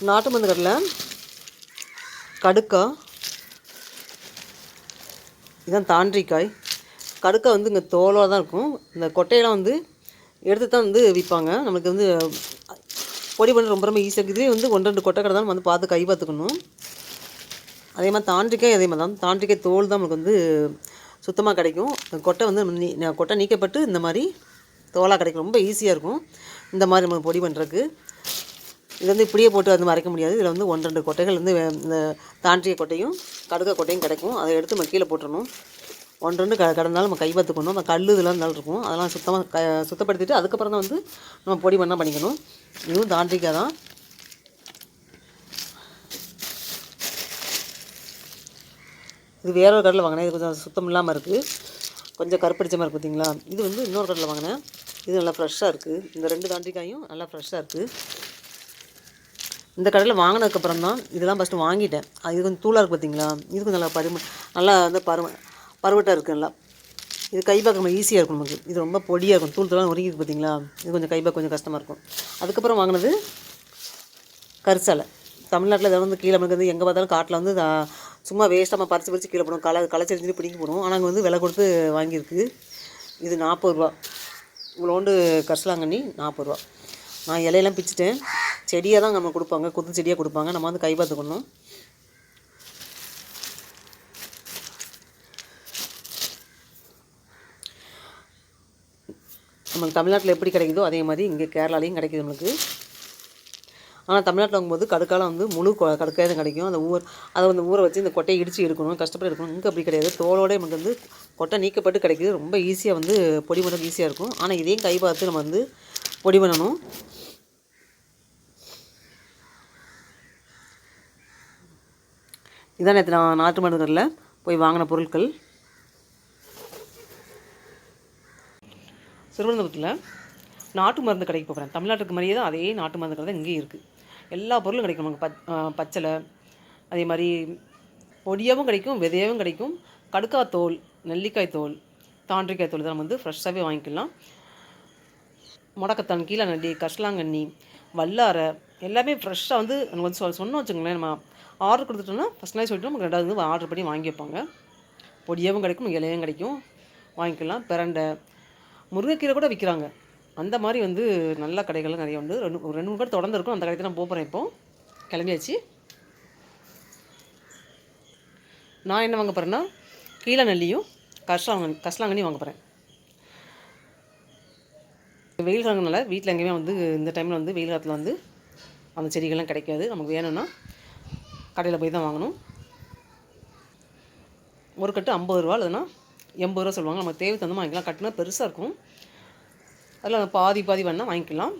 நாட்டு மருந்து கடலை கடுக்கா. இதுதான் தாண்டிக்காய். கடுக்கா வந்து இங்கே தோலாக தான் இருக்கும். இந்த கொட்டையெல்லாம் வந்து எடுத்து தான் வந்து விற்பாங்க நம்மளுக்கு வந்து பொடி பண்ண ரொம்ப ரொம்ப ஈஸியாக இருக்குது. வந்து ஒன்று ரெண்டு கொட்டை கடை தான் வந்து பார்த்து கை பார்த்துக்கணும். அதே மாதிரி தாண்டிக்காய் அதே மாதிரி தான் தாண்டிக்காய் தோல் தான் நம்மளுக்கு வந்து சுத்தமாக கிடைக்கும். கொட்டை வந்து நீ- கொட்டை நீக்கப்பட்டு இந்த மாதிரி தோலாக கிடைக்கும். ரொம்ப ஈஸியாக இருக்கும். இந்த மாதிரி நம்ம பொடி பண்ணுறதுக்கு இது வந்து இப்படியே போட்டு வந்து மறைக்க முடியாது. இதில் வந்து ஒன்று ரெண்டு கொட்டைகள் வந்து இந்த தாண்டிய கொட்டையும் கடுக்க கொட்டையும் கிடைக்கும். அதை எடுத்து நம்ம கீழே போட்டுடணும் ஒன்று ரெண்டு க கடந்தாலும் நம்ம கை அந்த கல் இதெல்லாம் இருந்தாலும் இருக்கும். அதெல்லாம் சுத்தமாக க சுத்தப்படுத்திட்டு அதுக்கப்புறம் தான் வந்து நம்ம பொடி பண்ணால் பண்ணிக்கணும். இதுவும் தாண்டிக்காய் தான். இது வேற ஒரு கடையில் வாங்கினேன். இது கொஞ்சம் சுத்தம் இல்லாமல் இருக்குது கொஞ்சம் கருப்படிச்ச மாதிரி பார்த்தீங்களா இது வந்து இன்னொரு கடையில் வாங்கினேன். இது நல்லா ஃப்ரெஷ்ஷாக இருக்குது இந்த ரெண்டு தாண்டிக்காயும் நல்லா ஃப்ரெஷ்ஷாக இருக்குது இந்த கடையில் வாங்கினதுக்கப்புறம் தான் இதெல்லாம் ஃபஸ்ட்டு வாங்கிட்டேன். அது இது கொஞ்சம் தூளாக இருக்குது பார்த்தீங்களா இதுக்கும் நல்லா பரும நல்லா வந்து பருவ பருவட்டாக இருக்குது நல்லா. இது கை பார்க்க ஈஸியாக இருக்கும் நமக்கு. இது ரொம்ப பொடியாக இருக்கும். தூள் தூளாக உருங்கிது பார்த்தீங்களா இது கொஞ்சம் கை பார்க்க கொஞ்சம் கஷ்டமாக இருக்கும். அதுக்கப்புறம் வாங்கினது கரிசாலை. தமிழ்நாட்டில் இதை வந்து கீழே வந்து எங்கே பார்த்தாலும் காட்டில் வந்து சும்மா வேஸ்ட்டாக பறித்து பறித்து கீழே போடும் களை களைச்செறிஞ்சு பிடிக்க போடும் ஆனால் அங்கே வந்து விலை கொடுத்து வாங்கியிருக்கு. இது நாற்பது ரூபா. இவ்வளோண்டு கரிசலாங்கண்ணி நாற்பது ரூபா. நான் இலையெல்லாம் பிச்சுட்டேன். செடியாக தான் நம்ம கொடுப்பாங்க. குத்து செடியாக கொடுப்பாங்க. நம்ம வந்து கை பார்த்துக்கணும் நம்மளுக்கு தமிழ்நாட்டில் எப்படி கிடைக்குதோ அதே மாதிரி இங்கே கேரளாலையும் கிடைக்குது நம்மளுக்கு. ஆனால் தமிழ்நாட்டில் வாங்கும்போது கடுக்காலம் வந்து முழு கடுக்காக தான் கிடைக்கும். அந்த ஊர் அதை வந்து ஊற வச்சு இந்த கொட்டையை இடித்து எடுக்கணும். கஷ்டப்பட்டு எடுக்கணும். இங்கே அப்படி கிடையாது. தோலோடு நமக்கு வந்து கொட்டை நீக்கப்பட்டு கிடைக்குது. ரொம்ப ஈஸியாக வந்து பொடி பண்ணுறது ஈஸியாக இருக்கும். ஆனால் இதையும் கை பார்த்து நம்ம வந்து பொடி பண்ணணும். இதான் நேற்று நான் நாட்டு மருந்து கடையில் போய் வாங்கின பொருட்கள். சிறுவனந்தபுரத்தில் நாட்டு மருந்து கடைக்கு போகிறேன் தமிழ்நாட்டுக்கு மாதிரியே தான் அதே நாட்டு மருந்து கடை தான் இங்கேயும் இருக்குது எல்லா பொருளும் கிடைக்கும். நமக்கு பச் பச்சலை அதே மாதிரி பொடியாகவும் கிடைக்கும் விதையாகவும் கிடைக்கும். கடுக்காய் தோல் நெல்லிக்காய் தோல் தாண்டிக்காய் தோல் தான் வந்து ஃப்ரெஷ்ஷாகவே வாங்கிக்கலாம். முடக்கத்தான் கீழே நண்டி கஷ்லாங்கண்ணி வல்லாரை எல்லாமே ஃப்ரெஷ்ஷாக வந்து நமக்கு வந்து சொன்னோம் வச்சுக்கோங்களேன் நம்ம ஆர்டர் கொடுத்துட்டோம்னா ஃபஸ்ட் நாள் சொல்லிட்டு நமக்கு ரெண்டாவது வந்து ஆர்டர் பண்ணி வாங்கி வைப்பாங்க. பொடியாகவும் கிடைக்கும் இலையும் கிடைக்கும். வாங்கிக்கலாம். பிரண்டை. முருங்கைக்கீரை கூட விற்கிறாங்க. அந்த மாதிரி வந்து நல்ல கடைகள்லாம் நிறைய உண்டு ரெண்டு ரெண்டு மூணு கடை தொடர்ந்து இருக்கும் அந்த கடைக்கு நான் போகிறேன் இப்போ. கிளம்பியாச்சு. நான் என்ன வாங்க போகிறேன்னா கீழே நெல்லியும் கஷ்லாங்கண்ணி கஷ்லாங்கண்ணி வாங்க போகிறேன் வெயில் காலங்கனால வீட்டில் எங்கேயுமே வந்து இந்த டைமில் வந்து வெயில் காலத்தில் வந்து அந்த செடிகள்லாம் கிடைக்காது. நமக்கு வேணும்னா கடையில் போய் தான் வாங்கணும். ஒரு கட்டு ஐம்பது ரூபா இல்லைன்னா எண்பது ரூபா சொல்லுவாங்க. நம்ம தேவை தந்து வாங்கிக்கலாம். கட்டுனா பெருசாக இருக்கும். அதில் பாதி பாதி வேணால் வாங்கிக்கலாம்.